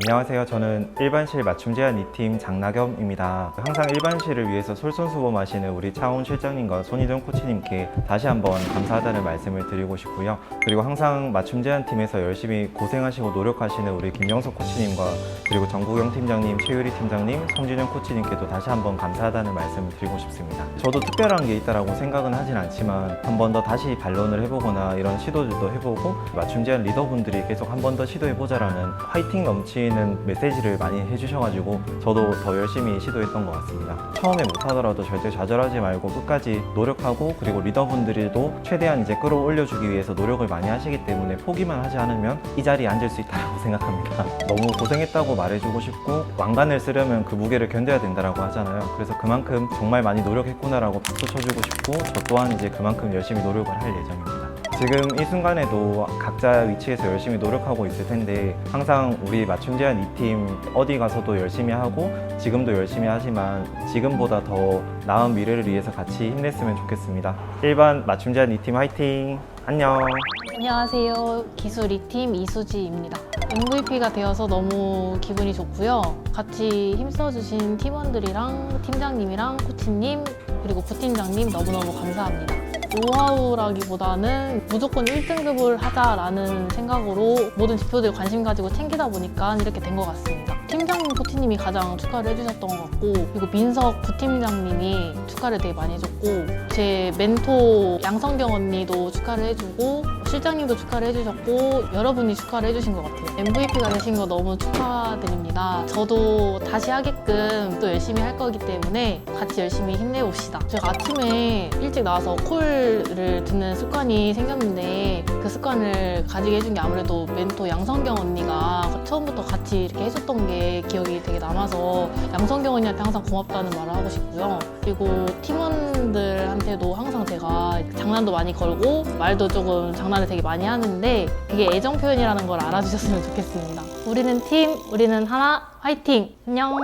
안녕하세요. 저는 일반실 맞춤 제한 2팀 장나겸입니다. 항상 일반실을 위해서 솔선수범하시는 우리 차원 실장님과 손희정 코치님께 다시 한번 감사하다는 말씀을 드리고 싶고요. 그리고 항상 맞춤 제한 팀에서 열심히 고생하시고 노력하시는 우리 김영석 코치님과 그리고 정국영 팀장님, 최유리 팀장님, 송진영 코치님께도 다시 한번 감사하다는 말씀을 드리고 싶습니다. 저도 특별한 게 있다라고 생각은 하진 않지만 한 번 더 다시 반론을 해보거나 이런 시도들도 해보고 맞춤 제한 리더분들이 계속 한 번 더 시도해보자라는 화이팅 넘치는 메시지를 많이 해주셔가지고 저도 더 열심히 시도했던 것 같습니다. 처음에 못하더라도 절대 좌절하지 말고 끝까지 노력하고 그리고 리더분들도 최대한 이제 끌어올려주기 위해서 노력을 많이 하시기 때문에 포기만 하지 않으면 이 자리에 앉을 수 있다고 생각합니다. 너무 고생했다고 말해주고 싶고 왕관을 쓰려면 그 무게를 견뎌야 된다라고 하잖아요. 그래서 그만큼 정말 많이 노력했구나라고 박수 쳐주고 싶고 저 또한 이제 그만큼 열심히 노력을 할 예정입니다. 지금 이 순간에도 각자 위치에서 열심히 노력하고 있을 텐데 항상 우리 맞춤 제한 2팀 어디 가서도 열심히 하고 지금도 열심히 하지만 지금보다 더 나은 미래를 위해서 같이 힘냈으면 좋겠습니다. 일반 맞춤 제한 2팀 화이팅! 안녕! 안녕하세요. 기술 2팀 이수지입니다. MVP가 되어서 너무 기분이 좋고요. 같이 힘써주신 팀원들이랑 팀장님이랑 코치님 그리고 부팀장님 너무너무 감사합니다. 노하우라기보다는 무조건 1등급을 하자라는 생각으로 모든 지표들 관심 가지고 챙기다 보니까 이렇게 된 것 같습니다. 팀장님, 코치님이 가장 축하를 해주셨던 것 같고 그리고 민석 부팀장님이 축하를 되게 많이 해줬고 제 멘토 양성경 언니도 축하를 해주고 실장님도 축하를 해주셨고 여러분이 축하를 해주신 것 같아요. MVP가 되신 거 너무 축하드립니다. 저도 다시 하게끔 또 열심히 할 거기 때문에 같이 열심히 힘내봅시다. 제가 아침에 일찍 나와서 콜을 듣는 습관이 생겼는데 그 습관을 가지게 해준 게 아무래도 멘토 양성경 언니가 처음부터 같이 이렇게 해줬던 게 기억이 되게 남아서 양성경 언니한테 항상 고맙다는 말을 하고 싶고요. 그리고 팀원들한테도 항상 장난도 많이 걸고 말도 조금 장난을 되게 많이 하는데 그게 애정 표현이라는 걸 알아주셨으면 좋겠습니다. 우리는 팀, 우리는 하나, 화이팅! 안녕!